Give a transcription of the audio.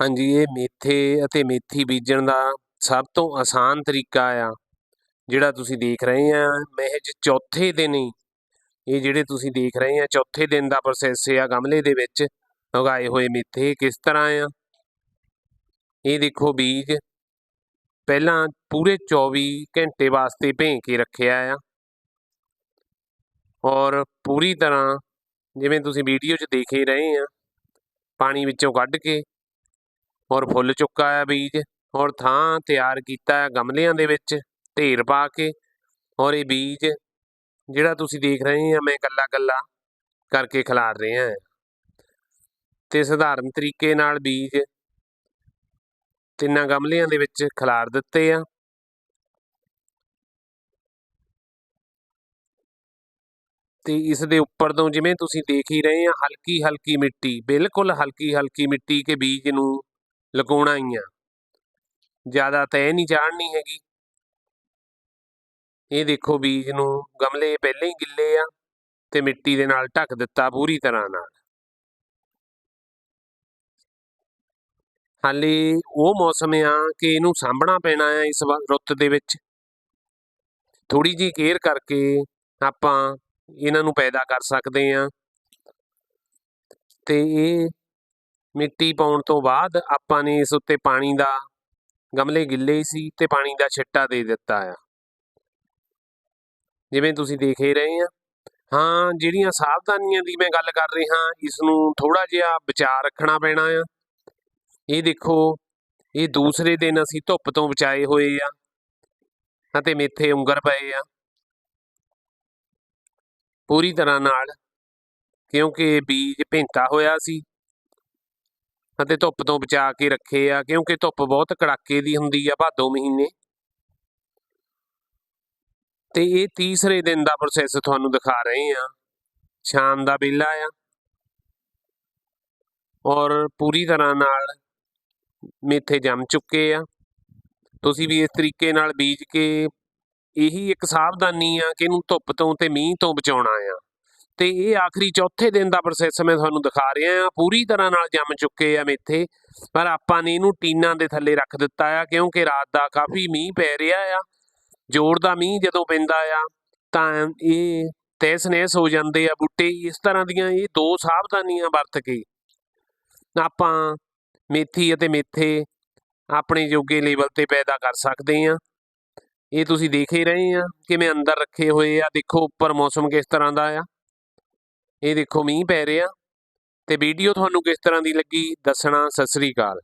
ਹਾਂਜੀ, ਇਹ ਮੇਥੇ ਅਤੇ ਮੇਥੀ ਬੀਜਣ ਦਾ ਸਭ ਤੋਂ ਆਸਾਨ ਤਰੀਕਾ ਆ, ਜਿਹੜਾ ਤੁਸੀਂ ਦੇਖ ਰਹੇ ਆ। ਮਹਿਜ ਚੌਥੇ ਦਿਨ ਹੀ ਇਹ ਜਿਹੜੇ ਤੁਸੀਂ ਦੇਖ ਰਹੇ ਆ, ਚੌਥੇ ਦਿਨ ਦਾ ਪ੍ਰੋਸੈਸ ਆ ਗਮਲੇ ਦੇ ਵਿੱਚ ਉਗਾਏ ਹੋਏ ਮੇਥੇ ਕਿਸ ਤਰ੍ਹਾਂ ਆ? ਇਹ ਦੇਖੋ ਬੀਜ ਪਹਿਲਾਂ ਪੂਰੇ 24 ਘੰਟੇ ਵਾਸਤੇ ਭੇਂ ਕੇ ਰੱਖਿਆ ਆ। ਔਰ ਪੂਰੀ ਤਰ੍ਹਾਂ ਜਿਵੇਂ ਤੁਸੀਂ ਵੀਡੀਓ 'ਚ ਦੇਖ ਹੀ ਰਹੇ ਆ, ਪਾਣੀ ਵਿੱਚੋਂ ਕੱਢ ਕੇ ਔਰ ਫੁੱਲ ਚੁੱਕਾ ਹੈ ਬੀਜ ਔਰ ਥਾਂ ਤਿਆਰ ਕੀਤਾ ਹੈ ਗਮਲਿਆਂ ਦੇ ਵਿੱਚ ਢੇਰ ਪਾ ਕੇ ਔਰ ਇਹ ਬੀਜ ਜਿਹੜਾ ਤੁਸੀਂ ਦੇਖ ਰਹੇ ਆ ਮੈਂ ਕੱਲਾ ਕੱਲਾ ਕਰਕੇ ਖਿਲਾਰ ਰਿਹਾ ਹਾਂ ਤੇ ਸਧਾਰਨ ਤਰੀਕੇ ਨਾਲ ਬੀਜ ਤਿੰਨਾਂ ਗਮਲਿਆਂ ਦੇ ਵਿੱਚ ਖਿਲਾਰ ਦਿੱਤੇ ਆ। ਤੇ ਇਸ ਦੇ ਉੱਪਰ ਤੋਂ ਜਿਵੇਂ ਤੁਸੀਂ ਦੇਖ ਹੀ ਰਹੇ ਆ ਹਲਕੀ ਹਲਕੀ ਮਿੱਟੀ, ਬਿਲਕੁਲ ਹਲਕੀ ਹਲਕੀ ਮਿੱਟੀ ਕੇ ਬੀਜ ਨੂੰ ਲਗਾਉਣਾ ਹੀ ਆ। ਜ਼ਿਆਦਾ ਤੈ ਨਹੀਂ ਚਾੜਨੀ ਹੈਗੀ। ਇਹ ਦੇਖੋ ਬੀਜ ਨੂੰ ਗਮਲੇ ਪਹਿਲੇ ਹੀ ਗਿੱਲੇ ਆ ਤੇ ਮਿੱਟੀ ਦੇ ਨਾਲ ਢੱਕ ਦਿੱਤਾ ਪੂਰੀ ਤਰ੍ਹਾਂ ਨਾਲ। ਹਾਲੇ ਉਹ ਮੌਸਮ ਆ ਕਿ ਇਹਨੂੰ ਸਾਂਭਣਾ ਪੈਣਾ ਆ ਇਸ ਰੁੱਤ ਦੇ ਵਿੱਚ। ਥੋੜੀ ਜੀ ਕੇਅਰ ਕਰਕੇ ਆਪਾਂ ਇਹਨਾਂ ਨੂੰ ਪੈਦਾ ਕਰ ਸਕਦੇ ਆ। ਤੇ ਇਹ ਮਿੱਟੀ ਪਾਉਣ ਤੋਂ ਬਾਅਦ ਆਪਾਂ ਨੇ ਇਸ ਉੱਤੇ ਪਾਣੀ ਦਾ ਗਮਲੇ ਗਿੱਲੇ ਸੀ ਤੇ ਪਾਣੀ ਦਾ ਛਿੱਟਾ ਦੇ ਦਿੱਤਾ ਆ। ਜਿਵੇਂ ਤੁਸੀਂ ਦੇਖ ਹੀ ਰਹੇ ਆ। ਹਾਂ, ਜਿਹੜੀਆਂ ਸਾਵਧਾਨੀਆਂ ਦੀ ਮੈਂ ਗੱਲ ਕਰ ਰਿਹਾ ਇਸ ਨੂੰ ਥੋੜਾ ਜਿਹਾ ਵਿਚਾਰ ਰੱਖਣਾ ਪੈਣਾ ਆ। ਇਹ ਦੇਖੋ, ਇਹ ਦੂਸਰੇ ਦਿਨ ਅਸੀਂ ਧੁੱਪ ਤੋਂ ਬਚਾਏ ਹੋਏ ਆ ਅਤੇ ਮੇਥੇ ਉਂਗਰ ਪਏ ਆ। ਪੂਰੀ ਤਰ੍ਹਾਂ ਨਾਲ, ਕਿਉਂਕਿ ਬੀਜ ਭਿੰਤਾ ਹੋਇਆ ਸੀ। ਅਤੇ ਧੁੱਪ ਤੋਂ ਬਚਾ ਕੇ ਰੱਖੇ ਆ, ਕਿਉਂਕਿ ਧੁੱਪ ਬਹੁਤ ਕੜਾਕੇ ਦੀ ਹੁੰਦੀ ਆ ਭਾਦੋ ਮਹੀਨੇ। ਤੇ ਇਹ ਤੀਸਰੇ ਦਿਨ ਦਾ ਪ੍ਰੋਸੈਸ ਤੁਹਾਨੂੰ ਦਿਖਾ ਰਹੇ ਆ। ਸ਼ਾਮ ਦਾ ਵੇਲਾ ਆ। ਔਰ ਪੂਰੀ ਤਰ੍ਹਾਂ ਨਾਲ ਮੇਥੇ ਜੰਮ ਚੁੱਕੇ ਆ। ਤੁਸੀਂ ਵੀ ਇਸ ਤਰੀਕੇ ਨਾਲ ਬੀਜ ਕੇ ਇਹੀ ਇੱਕ ਸਾਵਧਾਨੀ ਆ ਕਿ ਇਹਨੂੰ ਧੁੱਪ ਤੋਂ ਤੇ ਮੀਂਹ ਤੋਂ ਬਚਾਉਣਾ ਆ। ਤੇ ਇਹ ਆਖਰੀ ਚੌਥੇ ਦਿਨ ਦਾ ਪ੍ਰੋਸੈਸ ਮੈਂ ਤੁਹਾਨੂੰ ਦਿਖਾ ਰਿਹਾ ਆ ਪੂਰੀ ਤਰ੍ਹਾਂ ਨਾਲ ਜੰਮ ਚੁੱਕੇ ਆ ਮੇਥੇ ਪਰ ਆਪਾਂ ਨੇ ਇਹਨੂੰ ਟੀਨਾਂ ਦੇ ਥੱਲੇ ਰੱਖ ਦਿੱਤਾ ਆ, ਕਿਉਂਕਿ ਰਾਤ ਦਾ ਕਾਫੀ ਮੀਂਹ ਪੈ ਰਿਹਾ ਆ। ਜੋੜ ਦਾ ਮੀਂਹ ਜਦੋਂ ਪੈਂਦਾ ਆ, ਤਾਂ ਇਹ ਤੈਸ ਨੈਸ ਹੋ ਜਾਂਦੇ ਆ ਬੂਟੇ। ਇਸ ਤਰ੍ਹਾਂ ਦੀਆਂ ਇਹ ਦੋ ਸਾਵਧਾਨੀਆਂ ਵਰਤ ਕੇ ਆਪਾਂ ਮੇਥੀ ਅਤੇ ਮੇਥੇ ਆਪਣੇ ਜੋਗੇ ਲੈਵਲ ਤੇ ਪੈਦਾ ਕਰ ਸਕਦੇ ਆ ਇਹ ਤੁਸੀਂ ਦੇਖ ਹੀ ਰਹੇ ਆ ਕਿਵੇਂ ਅੰਦਰ ਰੱਖੇ ਹੋਏ ਆ। ਦੇਖੋ, ਉੱਪਰ ਮੌਸਮ ਕਿਸ ਤਰ੍ਹਾਂ ਦਾ ਆ। ਇਹ ਦੇਖੋ ਮੀਂਹ ਪੈ ਰਿਹਾ ਤੇ ਵੀਡੀਓ ਤੁਹਾਨੂੰ ਕਿਸ ਤਰ੍ਹਾਂ ਦੀ ਲੱਗੀ? ਦੱਸਣਾ, ਸਤਿ ਸ੍ਰੀ ਅਕਾਲ।